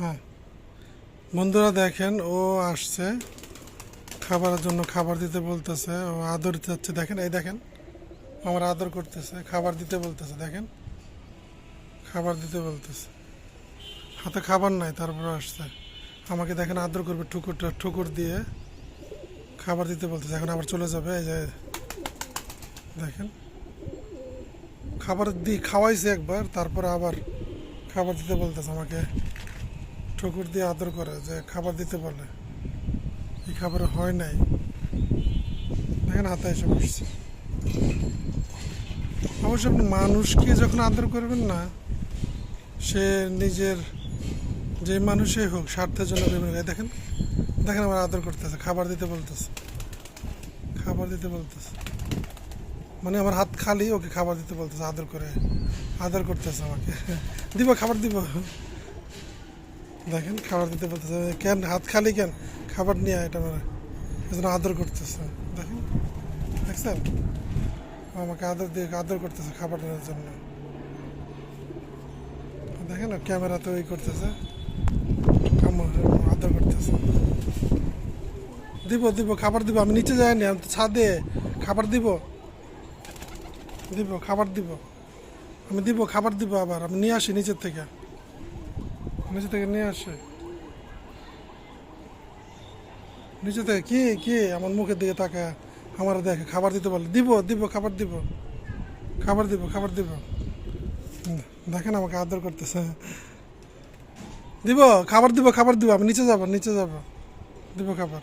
হ্যাঁ। বন্ধুরা দেখেন, ও আসছে। খাবারের জন্য খাবার দিতে বলতেছে, ও আদর চাচ্ছে দেখেন, এই দেখেন, আমার আদর করতেছে, খাবার দিতে বলতেছে, দেখেন। খাবার দিতে বলতেছে। হাতে খাবার নাই, তারপরে আসছে। আমাকে দেখেন, আদর করবে ঠুকুরটা ঠুকুর দিয়ে খাবার দিতে বলতেছে। এখন আবার চলে যাবে, এই যে দেখেন। খাবার দিয়ে খাওয়াইছে একবার, তারপর আবার খাবার দিতে বলতেছে আমাকে। ঠুকুর দিয়ে আদর করে যে খাবার দিতে বলে। এই খাবার হয় নাই। দেখেন হাতে এসে বসছে। অবশ্য আপনি মানুষকে যখন আদর করবেন না, সে নিজের যে মানুষই হোক, স্বার্থের জন্য বিভিন্ন দেখেন দেখেন আমার আদর করতেছে, খাবার দিতে বলতেছে। খাবার দিতে বলতেছে। মানে আমার হাত খালি, ওকে খাবার দিতে বলতেছে, আদর করে, আদর করতেছে আমাকে। দিব, খাবার দিব। দেখেন, খাবার দিতে বলতেছে, কেন? হাত খালি কেন? খাবার নিয়ে এটা মানে এজন্য আদর করতেছে। দেখেন, দেখছেন? আমাকে আদর দিয়ে আদর করতেছে খাবার নেওয়ার জন্য। দেখেন ক্যামেরাতে ওই করতেছে। আদর করতেছে। দিব দিব, খাবার দিব, আমি নিচে যাইনি আমি তো ছাদে। খাবার দিব? দিব, খাবার দিব। আমি দিব, খাবার দিব আবার, আমি নিয়ে আসি নিচের থেকে। নিচে থেকে নিয়ে আসে। নিচে থেকে কি কি? আমার মুখের দিকে তাকা আমার দেখে খাবার দিতে বলে, দিব দিব, খাবার দিব। খাবার দিব খাবার দিব। দেখেন আমাকে আদর করতেছে। দিব, খাবার দিব খাবার দিব। আমি নিচে যাব নিচে যাব। দিব খাবার।